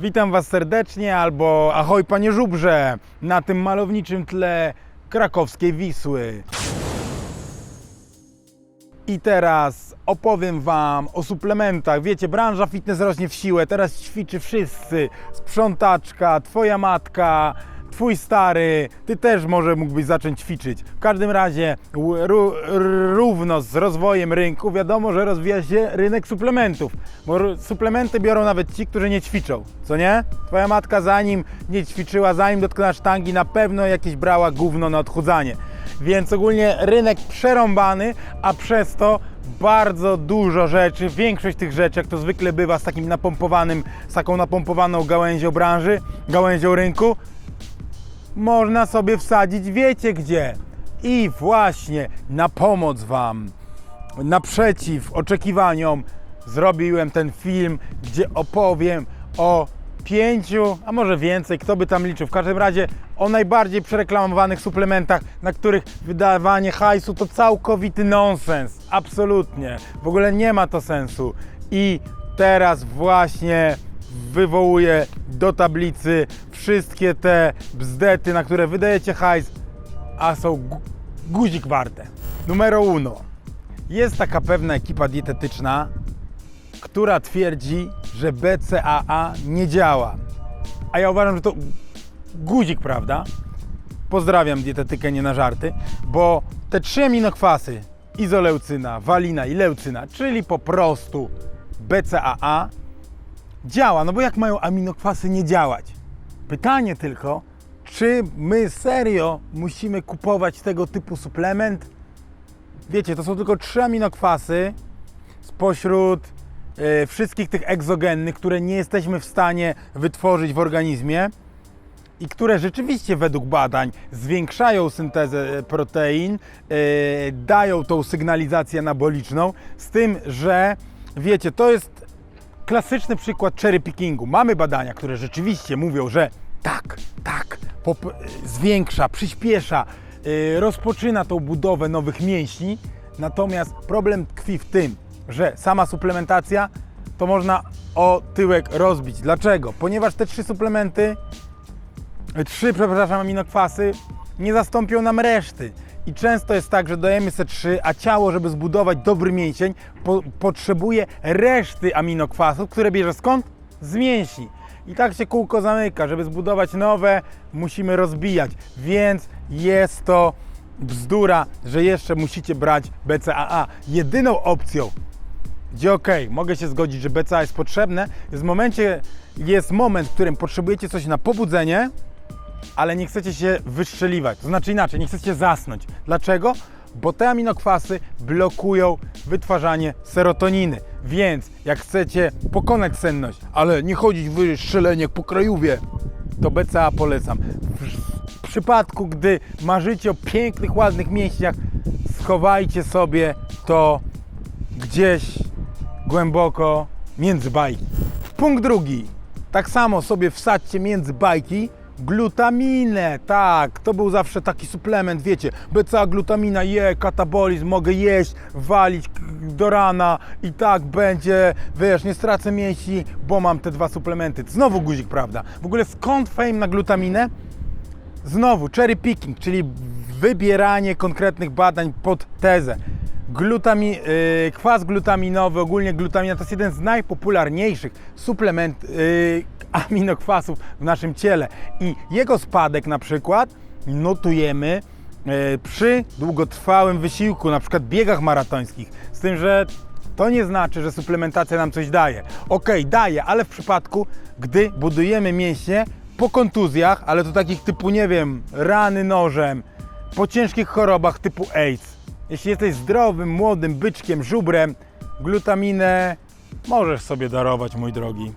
Witam Was serdecznie, albo ahoj panie żubrze, na tym malowniczym tle krakowskiej Wisły. I teraz opowiem Wam o suplementach. Wiecie, branża fitness rośnie w siłę, teraz ćwiczy wszyscy. Sprzątaczka, Twoja matka, Twój stary, Ty też może mógłbyś zacząć ćwiczyć. W każdym razie równo z rozwojem rynku wiadomo, że rozwija się rynek suplementów. Bo suplementy biorą nawet ci, którzy nie ćwiczą, co nie? Twoja matka zanim nie ćwiczyła, zanim dotknęła sztangi, na pewno jakieś brała gówno na odchudzanie. Więc ogólnie rynek przerąbany, a przez to bardzo dużo rzeczy, większość tych rzeczy, jak to zwykle bywa z takim napompowanym, z taką napompowaną gałęzią branży, gałęzią rynku, można sobie wsadzić wiecie gdzie. I właśnie na pomoc Wam, naprzeciw oczekiwaniom, zrobiłem ten film, gdzie opowiem o pięciu, a może więcej, kto by tam liczył. W każdym razie o najbardziej przereklamowanych suplementach, na których wydawanie hajsu to całkowity nonsens. Absolutnie. W ogóle nie ma to sensu. I teraz właśnie wywołuję do tablicy wszystkie te bzdety, na które wydajecie hajs, a są gu- guzik warte. Numero uno. Jest taka pewna ekipa dietetyczna, która twierdzi, że BCAA nie działa. A ja uważam, że to guzik, prawda? Pozdrawiam dietetykę nie na żarty, bo te trzy aminokwasy izoleucyna, walina i leucyna, czyli po prostu BCAA działa, no bo jak mają aminokwasy nie działać? Pytanie tylko, czy my serio musimy kupować tego typu suplement? Wiecie, to są tylko trzy aminokwasy spośród e, wszystkich tych egzogennych, które nie jesteśmy w stanie wytworzyć w organizmie i które rzeczywiście według badań zwiększają syntezę protein, e, dają tą sygnalizację anaboliczną, z tym, że wiecie, to jest klasyczny przykład cherry pickingu. Mamy badania, które rzeczywiście mówią, że tak, tak, zwiększa, przyspiesza, yy, rozpoczyna tą budowę nowych mięśni. Natomiast problem tkwi w tym, że sama suplementacja to można o tyłek rozbić. Dlaczego? Ponieważ te trzy suplementy trzy, przepraszam, aminokwasy nie zastąpią nam reszty. I często jest tak, że dajemy se trzy, a ciało, żeby zbudować dobry mięsień, po, potrzebuje reszty aminokwasów, które bierze skąd? Z mięśni. I tak się kółko zamyka. Żeby zbudować nowe, musimy rozbijać. Więc jest to bzdura, że jeszcze musicie brać BCAA. Jedyną opcją, gdzie okej, mogę się zgodzić, że BCA jest potrzebne, jest momencie, jest moment, w którym potrzebujecie coś na pobudzenie, ale nie chcecie się wyszczeliwać. To znaczy inaczej, nie chcecie zasnąć. Dlaczego? Bo te aminokwasy blokują wytwarzanie serotoniny. Więc jak chcecie pokonać senność, ale nie chodzić w strzelenie jak po krajówie, to BCA polecam. W przypadku, gdy marzycie o pięknych, ładnych mięśniach, schowajcie sobie to gdzieś głęboko między bajki. Punkt drugi. Tak samo sobie wsadźcie między bajki glutaminę. Tak, to był zawsze taki suplement, wiecie. BCA glutamina, je, katabolizm, mogę jeść, walić do rana i tak będzie, wiesz, nie stracę mięśni, bo mam te dwa suplementy. Znowu guzik, prawda? W ogóle skąd fame na glutaminę? Znowu cherry picking, czyli wybieranie konkretnych badań pod tezę. Glutami, yy, kwas glutaminowy, ogólnie glutamina to jest jeden z najpopularniejszych suplement yy, aminokwasów w naszym ciele i jego spadek na przykład notujemy yy, przy długotrwałym wysiłku, na przykład biegach maratońskich. Z tym, że to nie znaczy, że suplementacja nam coś daje. Okej, daje, ale w przypadku, gdy budujemy mięśnie po kontuzjach, ale to takich typu, nie wiem, rany nożem, po ciężkich chorobach typu AIDS. Jeśli jesteś zdrowym, młodym byczkiem, żubrem, glutaminę możesz sobie darować, mój drogi.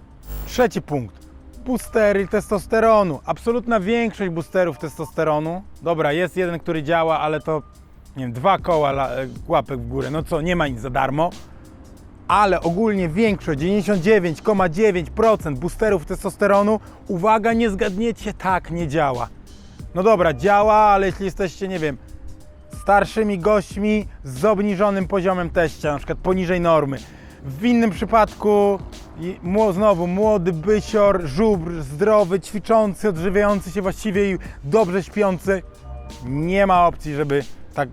Trzeci punkt. Boostery testosteronu. Absolutna większość boosterów testosteronu. Dobra, jest jeden, który działa, ale to nie wiem, dwa koła la- łapek w górę. No co, nie ma nic za darmo ale ogólnie większość, 99,9% boosterów testosteronu, uwaga, nie zgadniecie, tak nie działa. No dobra, działa, ale jeśli jesteście, nie wiem, starszymi gośćmi z obniżonym poziomem teścia, na przykład poniżej normy. W innym przypadku I znowu młody bysior, żubr, zdrowy, ćwiczący, odżywiający się właściwie i dobrze śpiący. Nie ma opcji, żeby tak,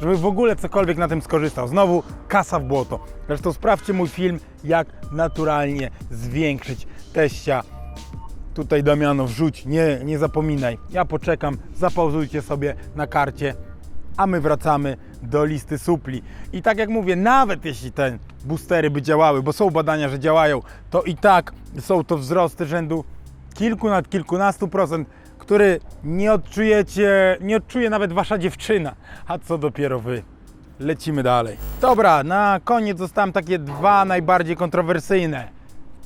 żeby w ogóle cokolwiek na tym skorzystał. Znowu kasa w błoto. Zresztą sprawdźcie mój film, jak naturalnie zwiększyć teścia. Tutaj Damiano wrzuć, nie, nie zapominaj. Ja poczekam, zapauzujcie sobie na karcie, a my wracamy do listy supli. I tak jak mówię, nawet jeśli te boostery by działały, bo są badania, że działają, to i tak są to wzrosty rzędu kilku nad kilkunastu procent, który nie odczujecie, nie odczuje nawet wasza dziewczyna, a co dopiero wy. Lecimy dalej. Dobra, na koniec zostałem takie dwa najbardziej kontrowersyjne.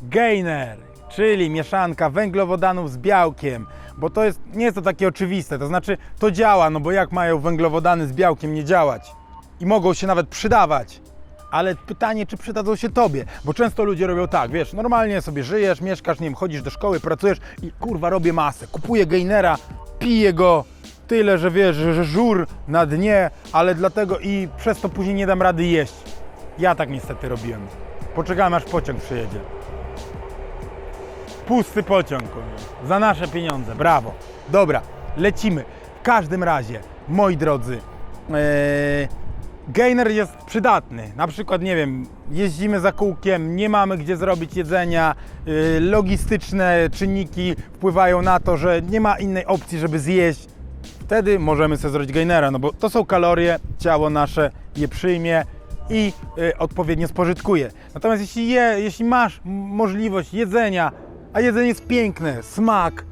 Gainer, czyli mieszanka węglowodanów z białkiem, bo to jest, nie jest to takie oczywiste, to znaczy to działa, no bo jak mają węglowodany z białkiem nie działać? I mogą się nawet przydawać. Ale pytanie, czy przydadzą się tobie? Bo często ludzie robią tak, wiesz, normalnie sobie żyjesz, mieszkasz, nie wiem, chodzisz do szkoły, pracujesz i kurwa robię masę. Kupuję gainera, piję go tyle, że wiesz, że, żur na dnie, ale dlatego i przez to później nie dam rady jeść. Ja tak niestety robiłem. Poczekałem aż pociąg przyjedzie. Pusty pociąg. kurwa. Za nasze pieniądze. Brawo. Dobra, lecimy. W każdym razie, moi drodzy, ee, gainer jest przydatny. Na przykład, nie wiem, jeździmy za kółkiem, nie mamy gdzie zrobić jedzenia, yy, logistyczne czynniki wpływają na to, że nie ma innej opcji, żeby zjeść. Wtedy możemy sobie zrobić gainera, no bo to są kalorie, ciało nasze je przyjmie i y, odpowiednio spożytkuje. Natomiast jeśli, je, jeśli masz możliwość jedzenia, a jedzenie jest piękne, smak,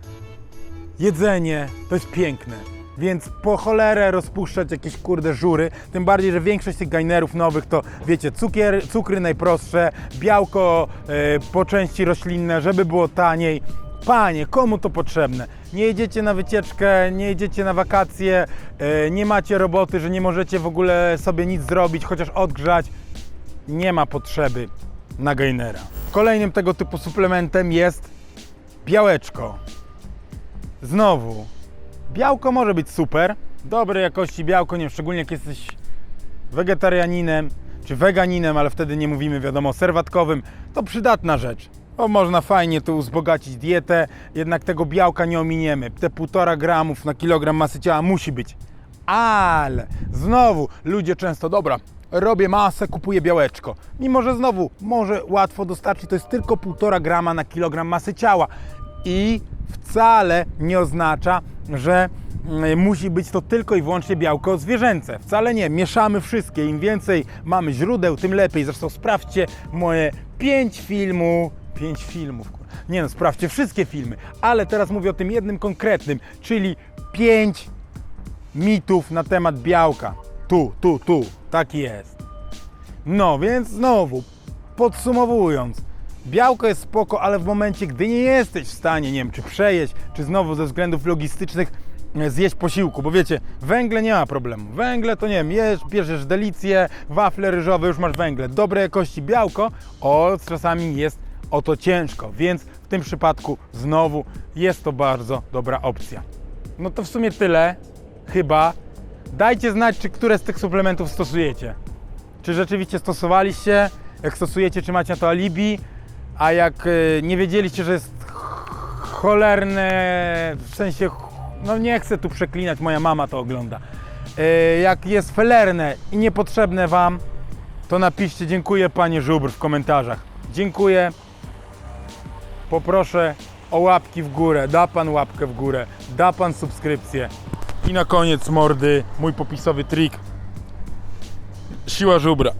jedzenie to jest piękne. Więc po cholerę rozpuszczać jakieś kurde żury, tym bardziej, że większość tych gainerów nowych to wiecie, cukier, cukry najprostsze, białko e, po części roślinne, żeby było taniej. Panie, komu to potrzebne? Nie jedziecie na wycieczkę, nie jedziecie na wakacje, e, nie macie roboty, że nie możecie w ogóle sobie nic zrobić, chociaż odgrzać. Nie ma potrzeby na gainera. Kolejnym tego typu suplementem jest białeczko. Znowu, białko może być super, dobrej jakości białko, nie szczególnie jak jesteś wegetarianinem czy weganinem, ale wtedy nie mówimy, wiadomo, serwatkowym, to przydatna rzecz. Bo można fajnie tu wzbogacić dietę, jednak tego białka nie ominiemy. Te 1,5 gramów na kilogram masy ciała musi być. Ale znowu ludzie często, dobra, robię masę, kupuję białeczko. Mimo, że znowu może łatwo dostarczyć, to jest tylko 1,5 grama na kilogram masy ciała. I wcale nie oznacza, że mm, musi być to tylko i wyłącznie białko zwierzęce. Wcale nie, mieszamy wszystkie. Im więcej mamy źródeł, tym lepiej. Zresztą sprawdźcie moje 5 filmów, 5 filmów. Nie no, sprawdźcie wszystkie filmy, ale teraz mówię o tym jednym konkretnym, czyli 5 mitów na temat białka. Tu, tu, tu, tak jest. No więc znowu, podsumowując, białko jest spoko, ale w momencie, gdy nie jesteś w stanie, nie wiem, czy przejeść, czy znowu ze względów logistycznych e, zjeść posiłku, bo wiecie, węgle nie ma problemu. Węgle to nie wiem, jesz, bierzesz delicje, wafle ryżowe, już masz węgle. Dobrej jakości białko, o, czasami jest o to ciężko, więc w tym przypadku znowu jest to bardzo dobra opcja. No to w sumie tyle, chyba. Dajcie znać, czy które z tych suplementów stosujecie. Czy rzeczywiście stosowaliście? Jak stosujecie, czy macie na to alibi? A jak y, nie wiedzieliście, że jest ch- cholerne, w sensie, no nie chcę tu przeklinać, moja mama to ogląda. Y, Jak jest felerne i niepotrzebne Wam, to napiszcie dziękuję Panie Żubr w komentarzach. Dziękuję. Poproszę o łapki w górę. Da Pan łapkę w górę. Da Pan subskrypcję. I na koniec mordy mój popisowy trik. Siła żubra.